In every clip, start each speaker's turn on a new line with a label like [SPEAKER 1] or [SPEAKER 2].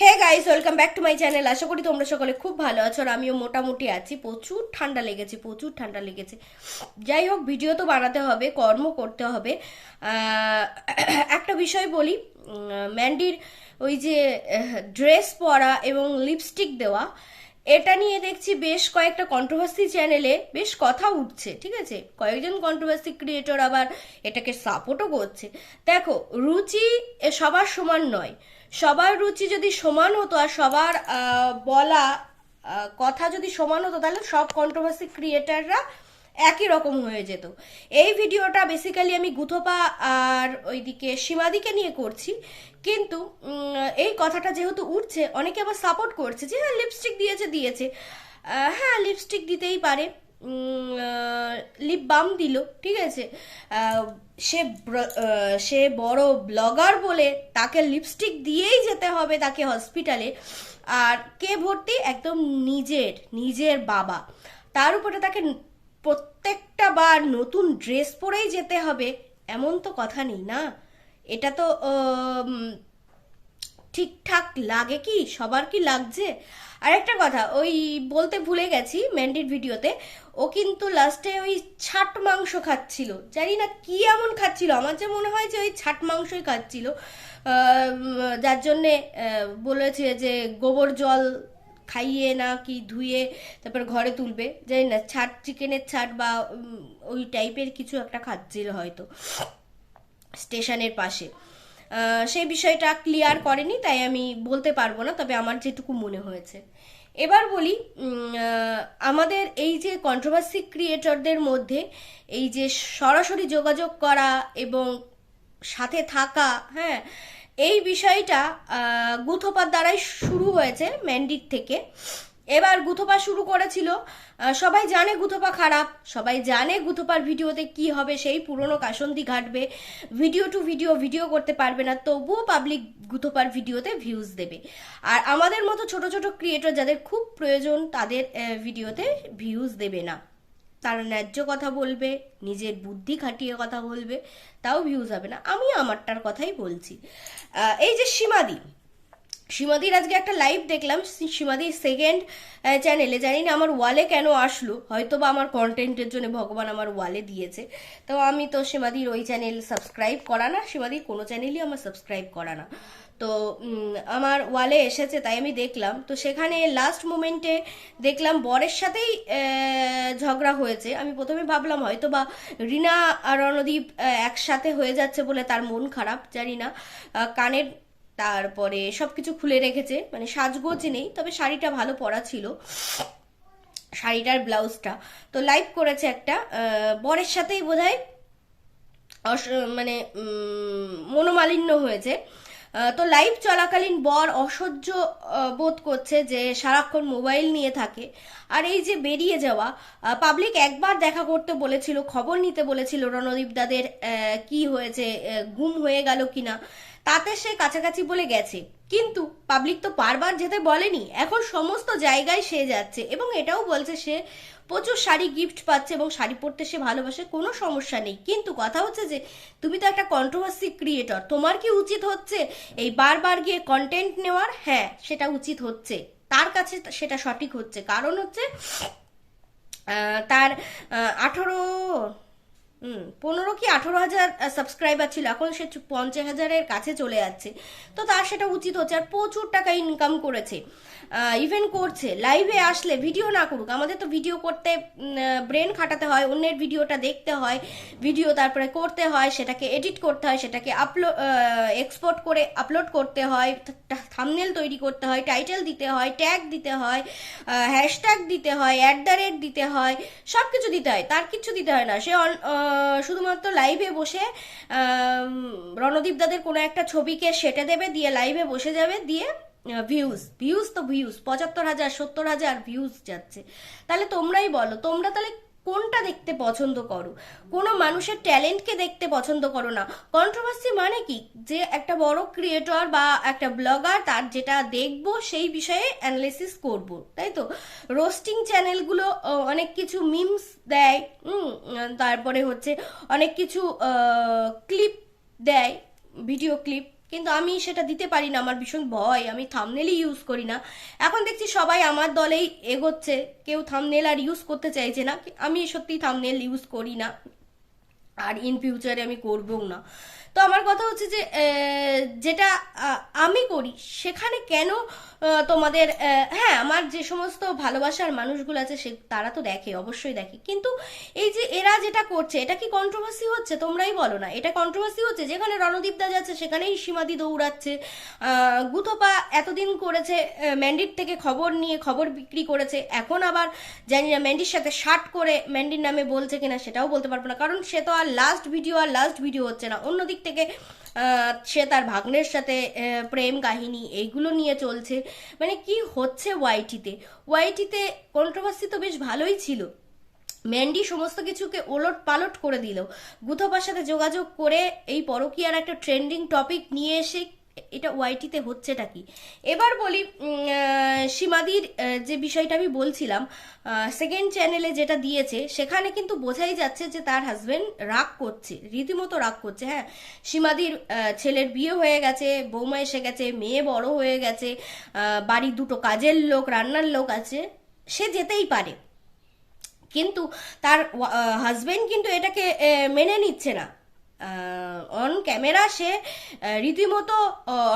[SPEAKER 1] Hey guys welcome back to my channel আশা করি তোমরা সকলে খুব ভালো আছো আর আমিও মোটামুটি আছি। প্রচুর ঠান্ডা লেগেছে, প্রচুর ঠান্ডা লেগেছে। যাই হোক ভিডিও তো বানাতে হবে, কর্ম করতে হবে। একটা বিষয় বলি ম্যান্ডির ওই যে ড্রেস পরা এবং লিপস্টিক দেওয়া এটা নিয়ে দেখছি বেশ কয়েকটা কন্ট্রোভার্সি চ্যানেলে বেশ কথা উঠছে, ঠিক আছে? কয়েকজন কন্ট্রোভার্সি ক্রিয়েটর আবার এটাকে সাপোর্টও করছে। দেখো, রুচি সবার সমান নয়। সবার রুচি যদি সমান হতো আর সবার বলা কথা যদি সমান হতো, তাহলে সব কন্ট্রোভার্সি ক্রিয়েটাররা একই রকম হয়ে যেত। এই ভিডিওটা বেসিক্যালি আমি গুথপা আর ওইদিকে সীমাদিকে নিয়ে করছি। কিন্তু এই কথাটা যেহেতু উঠছে, অনেকে আবার সাপোর্ট করছে যে হ্যাঁ লিপস্টিক দিয়েছে দিয়েছে। হ্যাঁ লিপস্টিক দিতেই পারে। লিপ বাম দিল, ঠিক আছে? সে সে বড় ব্লগার বলে তাকে লিপস্টিক দিয়েই যেতে হবে তাকে হসপিটালে আর কে ভর্তি? একদম নিজের নিজের বাবা। তার উপরে তাকে প্রত্যেকটা বার নতুন ড্রেস পরেই যেতে হবে, এমন তো কথা নেই না? এটা তো ঠিকঠাক লাগে কি? সবার কি লাগছে? আর একটা কথা, ওই বলতে ভুলে গেছি ম্যান্ডির ভিডিওতে, ও কিন্তু লাস্টে ওই ছাট মাংস খাচ্ছিল। জানি না কি এমন খাচ্ছিল, আমার যে মনে হয় যে ওই ছাট মাংসই খাচ্ছিল। যার জন্যে বলেছে যে গোবর জল খাইয়ে না কি ধুয়ে তারপর ঘরে তুলবে, জানি না, ছাট, চিকেনের ছাট বা ওই টাইপের কিছু একটা খাচ্ছিল হয়তো স্টেশনের পাশে। সেই বিষয়টা ক্লিয়ার করেনি, তাই আমি বলতে পারব না, তবে আমার যেটুকু মনে হয়েছে। এবার বলি আমাদের এই যে কন্ট্রোভার্সি ক্রিয়েটরদের মধ্যে এই যে সরাসরি যোগাযোগ করা এবং সাথে থাকা হ্যাঁ এই বিষয়টা গুথোপার দ্বারাই শুরু হয়েছে ম্যান্ডির থেকে। এবার গুথোপা শুরু করেছিল। সবাই জানে গুথোপা খারাপ, সবাই জানে গুথোপার ভিডিওতে কি হবে, সেই পুরনো কাসন্দি ঘাটবে। ভিডিও টু ভিডিও ভিডিও করতে পারবে না, তবুও পাবলিক গুথোপার ভিডিওতে ভিউজ দেবে। আর আমাদের মতো ছোট ছোট ক্রিয়েটর যাদের খুব প্রয়োজন, তাদের ভিডিওতে ভিউজ দেবে না। তারা ন্যায্য কথা বলবে, নিজের বুদ্ধি খাটিয়ে কথা বলবে, তাও ভিউজ হবে না। আমি আমারটার কথাই বলছি। এই যে সীমাদি। সীমাদির আজকে একটা লাইভ দেখলাম সীমাদির সেকেন্ড চ্যানেলে জানি না আমার ওয়ালে কেন আসলো হয়তো বা আমার কন্টেন্টের জন্য ভগবান আমার ওয়ালে দিয়েছে। তো আমি তো সীমাদির ওই চ্যানেল সাবস্ক্রাইব করা না, সীমাদির কোনো চ্যানেলই আমার সাবস্ক্রাইব করা না। তো আমার ওয়ালে এসেছে, তাই আমি দেখলাম। তো সেখানে লাস্ট মোমেন্টে দেখলাম বরের সাথেই ঝগড়া হয়েছে। আমি প্রথমে ভাবলাম হয়তো বা রিনা আর রণদীপ একসাথে হয়ে যাচ্ছে বলে তার মন খারাপ, জানি না। কানের তারপরে সব কিছু খুলে রেখেছে। মানে সাজগোজ নেই, তবে শাড়িটা ভালো পরা ছিল। শাড়িটার ব্লাউজটা। তো লাইভ করেছে একটা বরের সাথেই বোধহয় অস- মানে মনোমালিন্য হয়েছে। তো লাইভ চলাকালীন বর অসহ্য বোধ করছে যে সারাক্ষণ মোবাইল নিয়ে থাকে। আর এই যে বেরিয়ে যাওয়া পাবলিক একবার দেখা করতে বলেছিল, খবর নিতে বলেছিল রণদীপ দাদের কি হয়েছে গুম হয়ে গেল কিনা, তাতে সে কাছাকাছি বলে গেছে। কিন্তু পাবলিক তো বারবার যেতে বলেনি, এখন সমস্ত জায়গায় সে যাচ্ছে এবং এটাও বলছে সে প্রচুর শাড়ি গিফট পাচ্ছে এবং শাড়ি পরতে সে ভালোবাসে, কোনো সমস্যা নেই। কিন্তু কথা হচ্ছে যে, তুমি তো একটা কন্ট্রোভার্সি ক্রিয়েটর তোমার কি উচিত হচ্ছে এই বারবার গিয়ে কন্টেন্ট নেওয়ার? হ্যাঁ সেটা উচিত হচ্ছে। তার কাছে সেটা সঠিক হচ্ছে। কারণ হচ্ছে তার আঠারো হুম, পনেরো কি আঠারো হাজার সাবস্ক্রাইবার ছিল, এখন সে পঞ্চাশ হাজারের কাছে চলে যাচ্ছে। তো তার সেটা উচিত হচ্ছে, আর প্রচুর টাকা ইনকাম করেছে। ইভেন করছে লাইভে আসলে ভিডিও না করুক, আমাদের তো ভিডিও করতে ব্রেন খাটাতে হয়, অন্যের ভিডিওটা দেখতে হয় ভিডিও তারপরে করতে হয়, সেটাকে এডিট করতে হয়, সেটাকে আপলোড এক্সপোর্ট করে আপলোড করতে হয় থামনেল তৈরি করতে হয় টাইটেল দিতে হয় ট্যাগ দিতে হয় হ্যাশট্যাগ দিতে হয় অ্যাট দ্য রেট দিতে হয় সব কিছু দিতে হয়, তার কিছু দিতে হয় না। সে শুধুমাত্র লাইভে বসে রণদীপ দাদের কোনো একটা ছবিকে সেটে দেবে, দিয়ে লাইভে বসে যাবে, দিয়ে ভিউজ ভিউজ তো ভিউজ পঁচাত্তর হাজার, সত্তর হাজার ভিউজ যাচ্ছে। তাহলে তোমরাই বলো, তোমরা তাহলে কোনটা দেখতে পছন্দ করো? কোনো মানুষের ট্যালেন্টকে দেখতে পছন্দ করো না। কন্ট্রোভার্সি মানে কি? যে একটা বড় ক্রিয়েটর বা একটা ব্লগার তার যেটা দেখব সেই বিষয়ে অ্যানালিসিস করব, তাই তো? রোস্টিং চ্যানেলগুলো অনেক কিছু মিমস দেয় তারপরে হচ্ছে অনেক কিছু ক্লিপ দেয় ভিডিও ক্লিপ কিন্তু আমি সেটা দিতে পারি না, আমার ভীষণ ভয়, আমি থামনেলই ইউজ করি না। এখন দেখছি সবাই আমার দলেই এগোচ্ছে, কেউ থামনেল আর ইউজ করতে চাইছে না। আমি সত্যি থামনেল ইউজ করি না, আর ইন ফিউচারে আমি করবও না। তো আমার কথা হচ্ছে যে যেটা আমি করি, সেখানে কেন তোমাদের হ্যাঁ আমার যে সমস্ত ভালোবাসার মানুষগুলো আছে, সে, তারা তো দেখে, অবশ্যই দেখে। কিন্তু এই যে এরা যেটা করছে, এটা কি কন্ট্রোভার্সি হচ্ছে? তোমরাই বলো না। এটা কন্ট্রোভার্সি হচ্ছে যেখানে রণদীপদা যাচ্ছে সেখানেই সীমাদি দৌড়াচ্ছে। গুথপা এতদিন করেছে ম্যান্ডির থেকে খবর নিয়ে, খবর বিক্রি করেছে। এখন আবার জানি না ম্যান্ডির সাথে শার্ট করে ম্যান্ডির নামে বলছে কিনা, সেটাও বলতে পারব না। কারণ সে তো আর লাস্ট ভিডিও আর লাস্ট ভিডিও হচ্ছে না। অন্যদিক থেকে সে তার ভাগ্নের সাথে প্রেম কাহিনী এইগুলো নিয়ে চলছে। মানে কি হচ্ছে ওয়াইটিতে? ওয়াইটিতে কন্ট্রোভার্সি তো বেশ ভালোই ছিল। ম্যান্ডি সমস্ত কিছুকে ওলট পালট করে দিল। গুথপার সাথে যোগাযোগ করে এই পরকীয়ার একটা ট্রেন্ডিং টপিক নিয়ে এসে এটা ওয়াইটিতে হচ্ছেটা কি? এবার বলি সীমাদির যে বিষয়টা আমি বলছিলাম সেকেন্ড চ্যানেলে যেটা দিয়েছে, সেখানে কিন্তু বোঝাই যাচ্ছে যে তার হাজবেন্ড রাগ করছে, রীতিমতো রাগ করছে হ্যাঁ? সীমাদির ছেলের বিয়ে হয়ে গেছে, বৌমা এসে গেছে, মেয়ে বড় হয়ে গেছে বাড়ির দুটো কাজের লোক, রান্নার লোক আছে, সে যেতেই পারে। কিন্তু তার হাজবেন্ড কিন্তু এটাকে মেনে নিচ্ছে না। অন ক্যামেরা সে রীতিমতো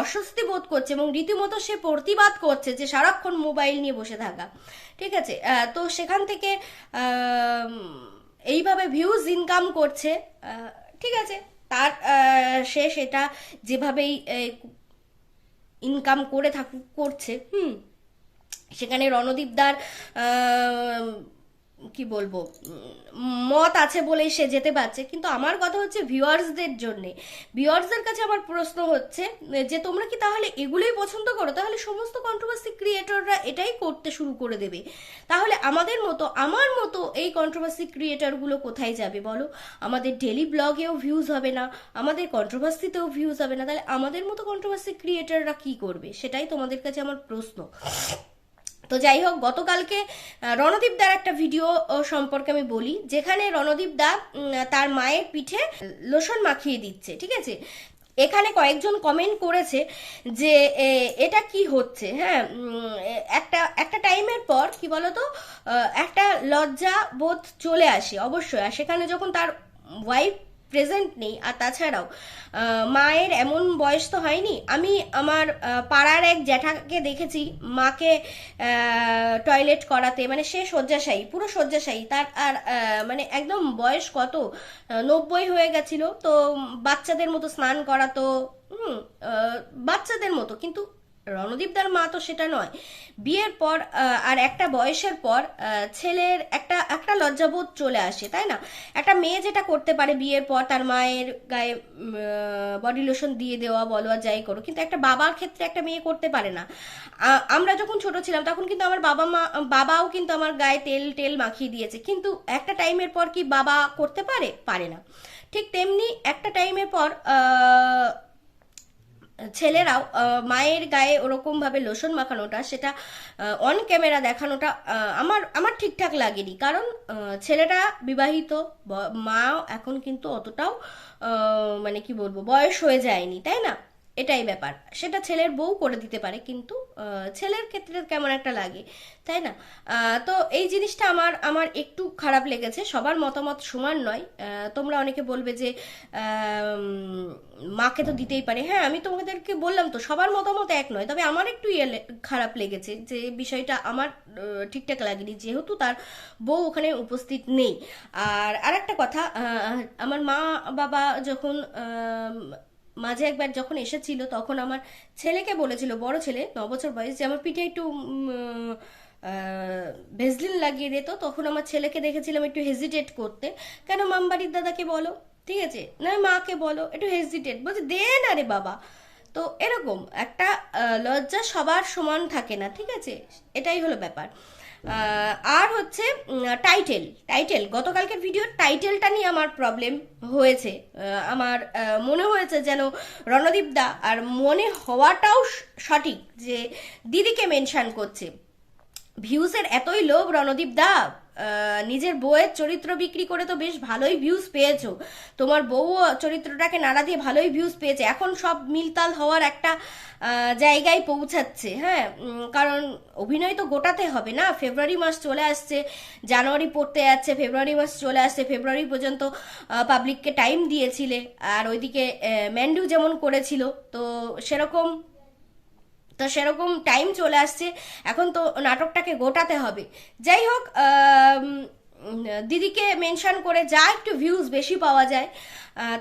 [SPEAKER 1] অস্বস্তি বোধ করছে এবং রীতিমতো সে প্রতিবাদ করছে যে সারাক্ষণ মোবাইল নিয়ে বসে থাকা। ঠিক আছে? তো সেখান থেকে এইভাবে ভিউজ ইনকাম করছে। ঠিক আছে? তার সে সেটা যেভাবেই ইনকাম করে থাকুক করছে হুম? সেখানে রণদীপদার আহ, কি বলব মত আছে বলেই সে যেতে পারছে। কিন্তু আমার কথা হচ্ছে ভিউয়ার্সদের জন্য। ভিউয়ার্সদের কাছে আমার প্রশ্ন হচ্ছে, যে তোমরা কি তাহলে এগুলোই পছন্দ করো? তাহলে সমস্ত কন্ট্রোভার্সি ক্রিয়েটররা এটাই করতে শুরু করে দেবে। তাহলে আমাদের মতো, আমার মতো এই কন্ট্রোভার্সি ক্রিয়েটরগুলো কোথায় যাবে বলো? আমাদের ডেলি ব্লগেও ভিউজ হবে না, আমাদের কন্ট্রোভার্সিতেও ভিউজ হবে না। তাহলে আমাদের মতো কন্ট্রোভার্সি ক্রিয়েটররা কি করবে? সেটাই তোমাদের কাছে আমার প্রশ্ন। তো যাই হোক, গতকালকে রণদীপ দার একটা ভিডিও সম্পর্কে আমি বলি, যেখানে রণদীপ দা তার মায়ের পিঠে লোশন মাখিয়ে দিচ্ছে, ঠিক আছে? এখানে কয়েকজন কমেন্ট করেছে যে এটা কি হচ্ছে? হ্যাঁ একটা একটা টাইমের পর, কি বলতো একটা লজ্জা বোধ চলে আসে, অবশ্যই। আর সেখানে যখন তার ওয়াইফ প্রেজেন্ট নেই, আর তাছাড়াও মায়ের এমন বয়স তো হয়নি। আমি আমার পাড়ার এক জ্যাঠাকে দেখেছি, মাকে টয়লেট করাতে মানে সে শয্যাশায়ী, পুরো শয্যাশায়ী, তার আর মানে একদম বয়স কত? নব্বই হয়ে গেছিল, তো বাচ্চাদের মতো স্নান করাতো, হুম বাচ্চাদের মতো, কিন্তু রণদীপদার মা তো সেটা নয়। বিয়ের পর আর একটা বয়সের পর ছেলের একটা একটা লজ্জাবোধ চলে আসে, তাই না? একটা মেয়ে যেটা করতে পারে বিয়ের পর, তার মায়ের গায়ে বডি লোশন দিয়ে দেওয়া বলো আর যাই করো, কিন্তু একটা বাবার ক্ষেত্রে একটা মেয়ে করতে পারে না। আমরা যখন ছোট ছিলাম, তখন কিন্তু আমার বাবা মা, বাবাও কিন্তু আমার গায়ে তেল টেল মাখিয়ে দিয়েছে, কিন্তু একটা টাইমের পর কি বাবা করতে পারে? পারে না। ঠিক তেমনি একটা টাইমের পর ছেলেরাও মায়ের গায়ে ওরকমভাবে লোশন মাখানোটা, সেটা অন ক্যামেরা দেখানোটা আমার আমার ঠিকঠাক লাগেনি। কারণ ছেলেরা বিবাহিত মাও এখন কিন্তু অতটাও মানে কি বলব, বয়স হয়ে যায়নি, তাই না? এটাই ব্যাপার। সেটা ছেলের বউ করে দিতে পারে, কিন্তু ছেলের ক্ষেত্রে কেমন একটা লাগে, তাই না? তো এই জিনিসটা আমার আমার একটু খারাপ লেগেছে, সবার মতামত সমান নয়। তোমরা অনেকে বলবে যে মাকে তো দিতেই পারে। হ্যাঁ আমি তোমাদেরকে বললাম তো, সবার মতামত এক নয়, তবে আমার একটু ইয়ে খারাপ লেগেছে যে, বিষয়টা আমার ঠিকঠাক লাগেনি, যেহেতু তার বউ ওখানে উপস্থিত নেই। আর আরেকটা কথা আমার মা বাবা যখন মাঝে একবার যখন এসেছিল, তখন আমার ছেলেকে বলেছিল, বড় ছেলে, ন বছর বয়স, যে আমার পিঠে একটু ভেজলিন লাগিয়ে দিত তখন আমার ছেলেকে দেখেছিলাম একটু হেজিটেট করতে। কেন মামবাড়ির দাদাকে বলো? ঠিক আছে? না, মাকে বলো, একটু হেজিটেট বলছে, দে না রে বাবা। তো এরকম একটা লজ্জা সবার সমান থাকে না, ঠিক আছে? এটাই হলো ব্যাপার। আর হচ্ছে টাইটেল টাইটেল গতকালকের ভিডিওর টাইটেলটা নিয়ে আমার প্রবলেম হয়েছে। আমার মনে হয়েছে যেন রণদীপ দা আর মনে হওয়াটাও সঠিক যে দিদিকে মেনশান করছে। ভিউজের এতই লোভ রণদীপ দা। নিজের বউয়ের চরিত্র বিক্রি করে তো বেশ ভালোই ভিউজ পেয়েছ। তোমার বউ চরিত্রটাকে নাড়া দিয়ে ভালোই ভিউজ পেয়েছে। এখন সব মিলতাল হওয়ার একটা জায়গায় পৌঁছাচ্ছে হ্যাঁ? কারণ অভিনয় তো গোটাতে হবে না। ফেব্রুয়ারি মাস চলে আসছে, জানুয়ারি পড়তে যাচ্ছে, ফেব্রুয়ারি মাস চলে আসছে, ফেব্রুয়ারি পর্যন্ত পাবলিককে টাইম দিয়েছিলে। আর ওইদিকে ম্যান্ডু যেমন করেছিল, তো সেরকম তো সেরকম টাইম চলে আসছে। এখন তো নাটকটাকে গোটাতে হবে। যাই হোক দিদিকে মেনশন করে যা একটু ভিউজ বেশি পাওয়া যায়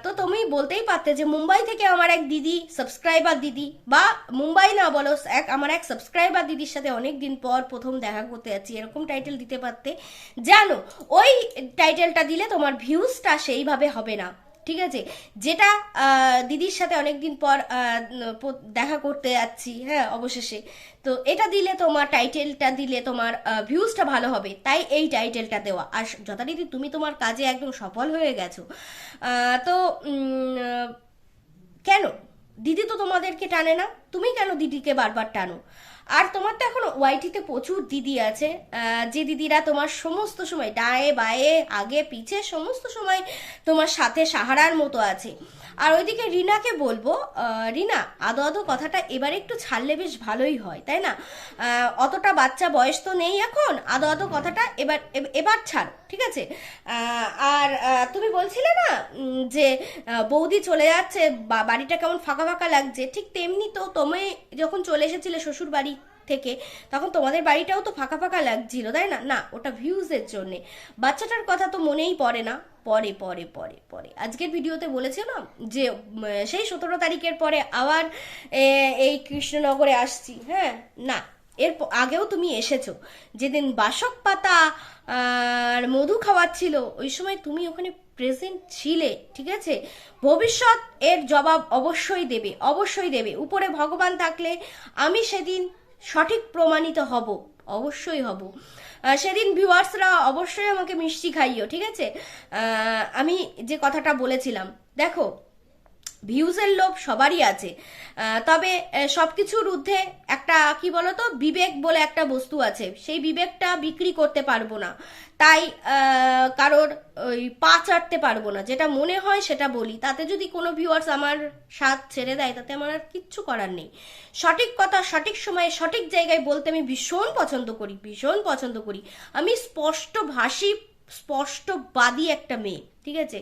[SPEAKER 1] তো তুমি বলতেই পারতে যে মুম্বাই থেকে আমার এক দিদি সাবস্ক্রাইবার দিদি, বা মুম্বাই না বলো, এক, আমার এক সাবস্ক্রাইবার দিদির সাথে অনেক দিন পর প্রথম দেখা করতে যাচ্ছি, এরকম টাইটেল দিতে পারতে। জানো, ওই টাইটেলটা দিলে তোমার ভিউজটা সেইভাবে হবে না। ঠিক আছে? যেটা দিদির সাথে অনেকদিন পর দেখা করতে যাচ্ছি হ্যাঁ অবশেষে। তো এটা দিলে তোমার টাইটেলটা দিলে তোমার ভিউজটা ভালো হবে। তাই এই টাইটেলটা দেওয়া। আর যথারীতি তুমি তোমার কাজে একদম সফল হয়ে গেছো। তো কেন? দিদি তো তোমাদেরকে টানে না। তুমি কেন দিদিকে বারবার টানো? আর তোমার তো এখন ওয়াইটিতে প্রচুর দিদি আছে। যে দিদিরা তোমার সমস্ত সময় ডায়ে, বায়ে, আগে, পিছে সমস্ত সময় তোমার সাথে সাহারার মতো আছে। আর ওইদিকে রিনাকে বলব রিনা, আদো আদো কথাটা এবার একটু ছাড়লে বেশ ভালোই হয়, তাই না? অতটা বাচ্চা বয়স তো নেই এখন, আদো আদো কথাটা এবার, এব- এবার ছাড়, ঠিক আছে? আর তুমি বলছিলে না যে বৌদি চলে যাচ্ছে বাড়িটা কেমন ফাঁকা ফাঁকা লাগছে, ঠিক তেমনি তো তুমি যখন চলে এসেছিলে শ্বশুর বাড়ি থেকে, তখন তোমাদের বাড়িটাও তো ফাঁকা ফাঁকা লাগছিল, তাই না? না, ওটা ভিউজের জন্যে। বাচ্চাটার কথা তো মনেই পড়ে না। পরে পরে পরে পরে আজকের ভিডিওতে বলেছিলাম যে সেই সতেরো তারিখের পরে আবার এই কৃষ্ণনগরে আসছি হ্যাঁ? না, এর আগেও তুমি এসেছ। যেদিন বাসক পাতা, আর মধু খাওয়াচ্ছিল, ওই সময় তুমি ওখানে প্রেজেন্ট ছিলে, ঠিক আছে? ভবিষ্যৎ এর জবাব অবশ্যই দেবে অবশ্যই দেবে। উপরে ভগবান থাকলে আমি সেদিন সঠিক প্রমাণিত হব, অবশ্যই হব। সেদিন ভিউয়ার্সরা অবশ্যই আমাকে মিষ্টি খাইও, ঠিক আছে? আমি যে কথাটা বলেছিলাম, দেখো ভিউজের লোভ সবারই আছে। তবে সব কিছুর ঊর্ধ্বে একটা, কি বলতো, বিবেক বলে একটা বস্তু আছে। সেই বিবেকটা বিক্রি করতে পারব না। তাই কারোর ওই পা চাটতে পারব না। যেটা মনে হয় সেটা বলি। তাতে যদি কোনো ভিউয়ার্স আমার সাথ ছেড়ে দেয়, তাতে আমার আর কিচ্ছু করার নেই। সঠিক কথা, সঠিক সময়ে, সঠিক জায়গায় বলতে আমি ভীষণ পছন্দ করি, ভীষণ পছন্দ করি। আমি স্পষ্ট ভাষী স্পষ্টবাদী একটা মেয়ে। ঠিক আছে?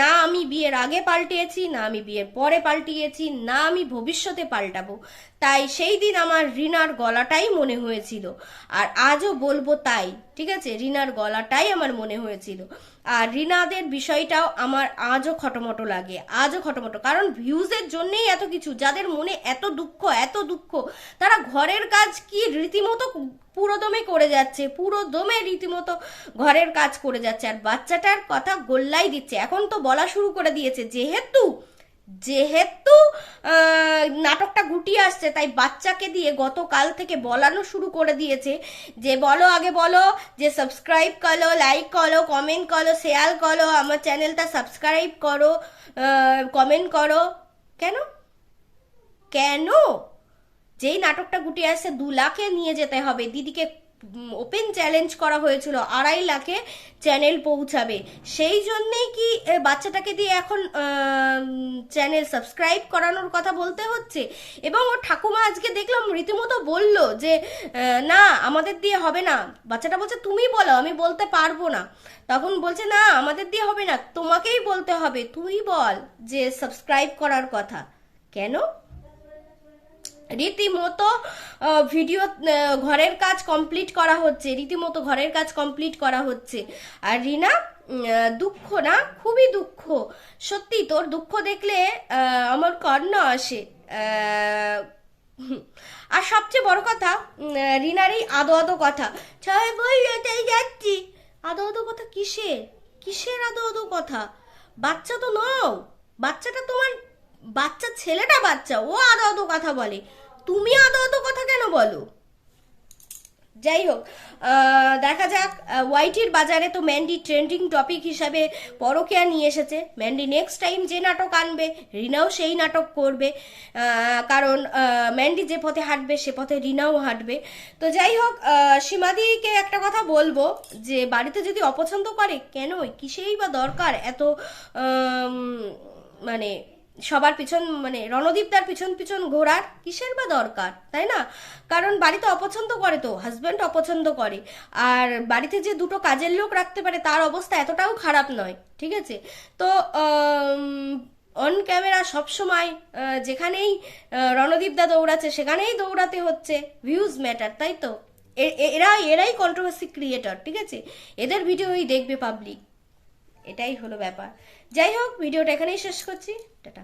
[SPEAKER 1] না আমি বিয়ের আগে পাল্টিয়েছি, না আমি বিয়ের পরে পাল্টিয়েছি, না আমি ভবিষ্যতে পাল্টাবো। তাই সেই দিন আমার রিনার গলাটাই মনে হয়েছিল। আর আজও বলব তাই, ঠিক আছে? রিনার গলাটাই আমার মনে হয়েছিল। আর রিনাদের বিষয়টাও আমার আজও খটোমটো লাগে, আজও খটোমটো। কারণ ভিউজের জন্যেই এত কিছু, যাদের মনে এত দুঃখ এত দুঃখ, তারা ঘরের কাজ কি রীতিমতো পুরোদমে করে যাচ্ছে, পুরোদমে রীতিমতো ঘরের কাজ করে যাচ্ছে। আর বাচ্চাটার কথা গোল্লাই দিচ্ছে। এখন তো বলা শুরু করে দিয়েছে, যেহেতু যেহেতু নাটকটা গুটিয়ে আসছে, তাই বাচ্চাকে দিয়ে গতকাল থেকে বলানো শুরু করে দিয়েছে যে, বলো, আগে বলো, যে সাবস্ক্রাইব করো লাইক করো কমেন্ট করো শেয়ার করো, আমার চ্যানেলটা সাবস্ক্রাইব করো কমেন্ট করো। কেন? কেন? যেই নাটকটা গুটিয়ে আসছে, দু লাখে নিয়ে যেতে হবে। দিদিকে ওপেন চ্যালেঞ্জ করা হয়েছিল, আড়াই লাখে চ্যানেল পৌঁছাবে। সেই জন্যেই কি বাচ্চাটাকে দিয়ে এখন চ্যানেল সাবস্ক্রাইব করানোর কথা বলতে হচ্ছে? এবং ও ঠাকুমা আজকে দেখলাম রীতিমতো বলল যে না, আমাদের দিয়ে হবে না। বাচ্চাটা বলছে, তুমি বলো, আমি বলতে পারব না। তখন বলছে, না, আমাদের দিয়ে হবে না, তোমাকেই বলতে হবে। তুই বল যে সাবস্ক্রাইব করার কথা। কেন? রীতিমতো ভিডিও ঘরের কাজ কমপ্লিট করা হচ্ছে, রীতিমতো ঘরের কাজ কমপ্লিট করা হচ্ছে। আর রিনা দুঃখ না, খুবই দুঃখ। সত্যি, তোর দুঃখ দেখলে আমার কর্ণ আসে। আর সবচেয়ে বড় কথা রিনার এই আদো আদো কথা। সবাই বলল তাই যাচ্ছি। আদো আদো কথা কিসের? কিসের আদো আদো কথা? বাচ্চা তো নও। বাচ্চাটা তোমার বাচ্চা, ছেলেটা বাচ্চা, ও আদো আদো কথা বলে। তুমি আদো আদো কথা কেন বলো? যাই হোক দেখা যাক ওয়াইটির বাজারে তো ম্যান্ডি ট্রেন্ডিং টপিক হিসাবে পরকিয়া নিয়ে এসেছে। ম্যান্ডি নেক্সট টাইম যে নাটক আনবে, রিনাও সেই নাটক করবে। কারণ ম্যান্ডি যে পথে হাঁটবে, সে পথে রিনাও হাঁটবে। তো যাই হোক সীমাদিকে একটা কথা বলব যে, বাড়িতে যদি অপছন্দ করে, কেন? কিসেই বা দরকার? এত মানে সবার পিছন মানে রণদীপদার পিছন পিছন ঘোরার কিসের বা দরকার, তাই না? কারণ বাড়িতে অপছন্দ করে তো হাজব্যান্ড অপছন্দ করে। আর বাড়িতে যে দুটো কাজের লোক রাখতে পারে, তার অবস্থা এতটাও খারাপ নয়, ঠিক আছে? তো অন ক্যামেরা সবসময় যেখানেই রণদীপদা দৌড়াচ্ছে, সেখানেই দৌড়াতে হচ্ছে। ভিউজ ম্যাটার তাই তো? এরা এরাই কন্ট্রোভার্সি ক্রিয়েটর ঠিক আছে? এদের ভিডিওই দেখবে পাবলিক এটাই হলো ব্যাপার। যাই হোক ভিডিওটা এখানেই শেষ করছি। টাটা।